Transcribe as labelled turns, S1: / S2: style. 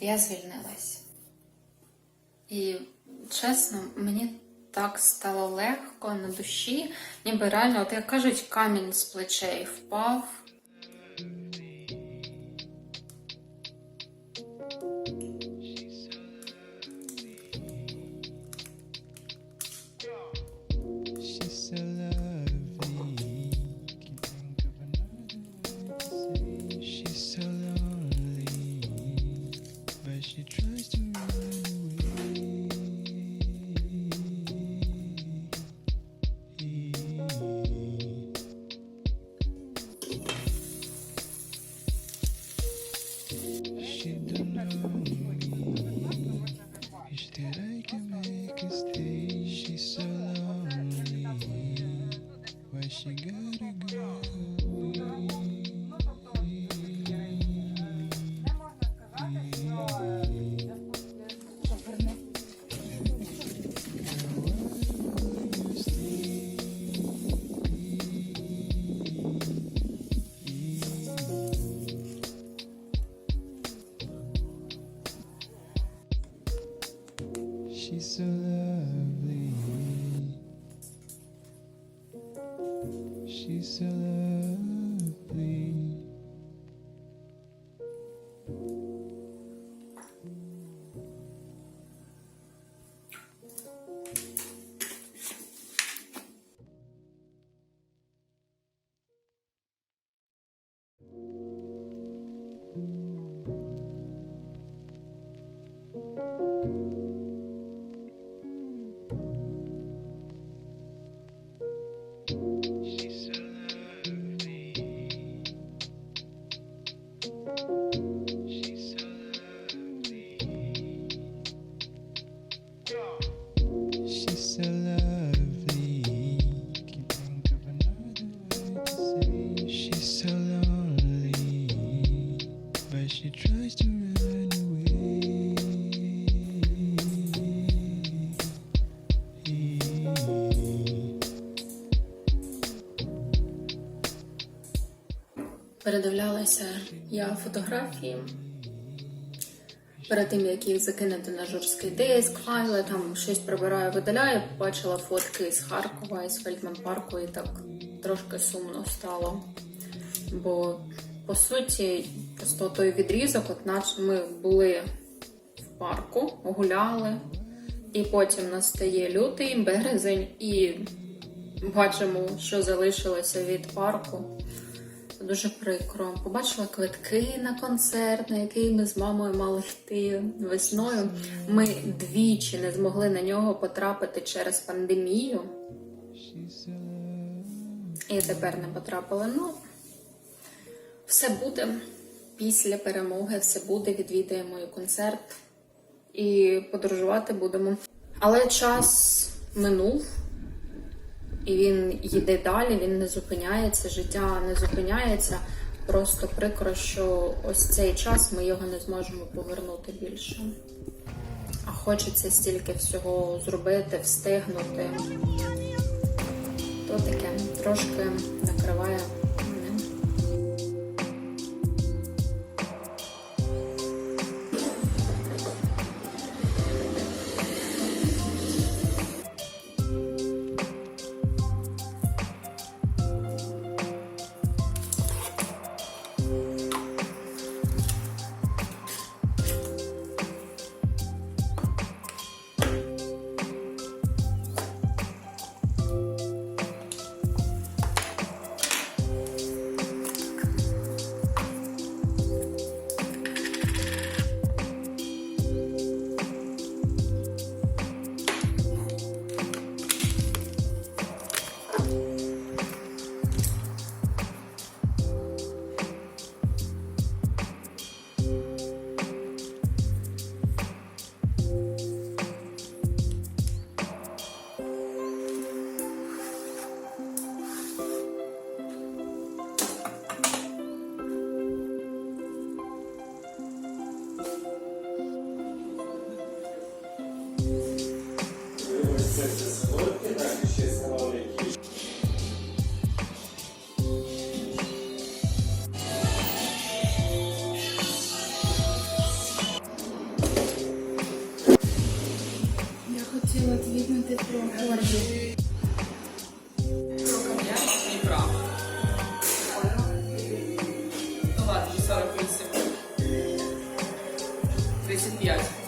S1: Я звільнилась. І чесно, мені так стало легко на душі, ніби реально, от як кажуть, камінь з плечей впав.
S2: first. She's so lovely. She's so lovely.
S1: Передивлялася я фотографії. Перед тим, як їх закинути на жорсткий диск, файли, там щось прибираю, видаляю, побачила фотки з Харкова, із Фельдман парку, і так трошки сумно стало. Бо, по суті, просто той відрізок, от наче ми були в парку, гуляли, і потім настає лютий, березень, і бачимо, що залишилося від парку. Дуже прикро. Побачила квитки на концерт, на який ми з мамою мали йти весною. Ми двічі не змогли на нього потрапити через пандемію. І тепер не потрапили. Ну, все буде після перемоги, все буде. Відвідаємо і концерт і подорожувати будемо. Але час минув. І він йде далі, він не зупиняється, життя не зупиняється. Просто прикро, що ось цей час ми його не зможемо повернути більше. А хочеться стільки всього зробити, встигнути. То таке трошки накриває Я хотіла
S3: твітнути про горді. Ладно, 48. 35.